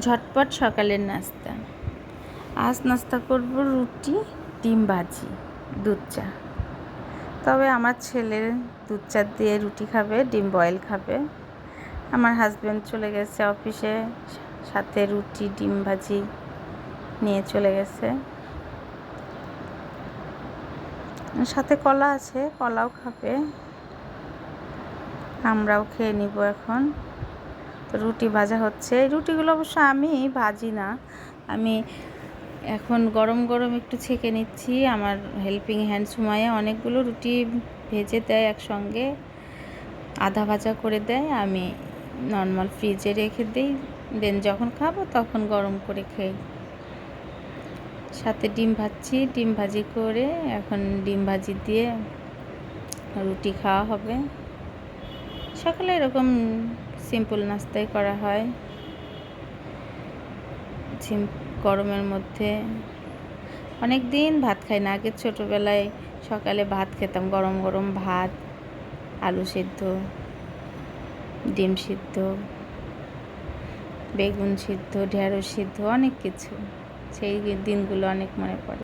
ঝটপট সকালের নাস্তা। আজ নাস্তা করব রুটি, ডিম ভাজি, দুধ চা। তবে আমার ছেলে দুধ চা দিয়ে রুটি খাবে, ডিম বয়েল খাবে। আমার হাজব্যান্ড চলে গেছে অফিসে সাথে রুটি, ডিম ভাজি নিয়ে চলে গেছে। সাথে কলা আছে, কলাও খাবে। আমরাও খেয়ে নিব এখন। রুটি ভাজা হচ্ছে। এই রুটিগুলো অবশ্য আমি ভাজি না। আমি এখন গরম গরম একটু ছেঁকে নিচ্ছি। আমার হেল্পিং হ্যান্ড সুমাইয়া অনেকগুলো রুটি ভেজে দেয় একসঙ্গে। আধা ভাজা করে দেয়। আমি নর্মাল ফ্রিজে রেখে দিই। দেন যখন খাব তখন গরম করে খাই। সাথে ডিম ভাজছি। ডিম ভাজি করে এখন ডিম ভাজি দিয়ে রুটি খাওয়া হবে। সকালে এরকম সিম্পল নাস্তাই করা হয়। গরমের মধ্যে। অনেক দিন ভাত খাই না, আগে ছোটোবেলায় সকালে ভাত খেতাম, গরম গরম ভাত, আলু সিদ্ধ, ডিম সিদ্ধ, বেগুন সিদ্ধ, ঢেঁড়স সিদ্ধ, অনেক কিছু। সেই দিনগুলো অনেক মনে পড়ে।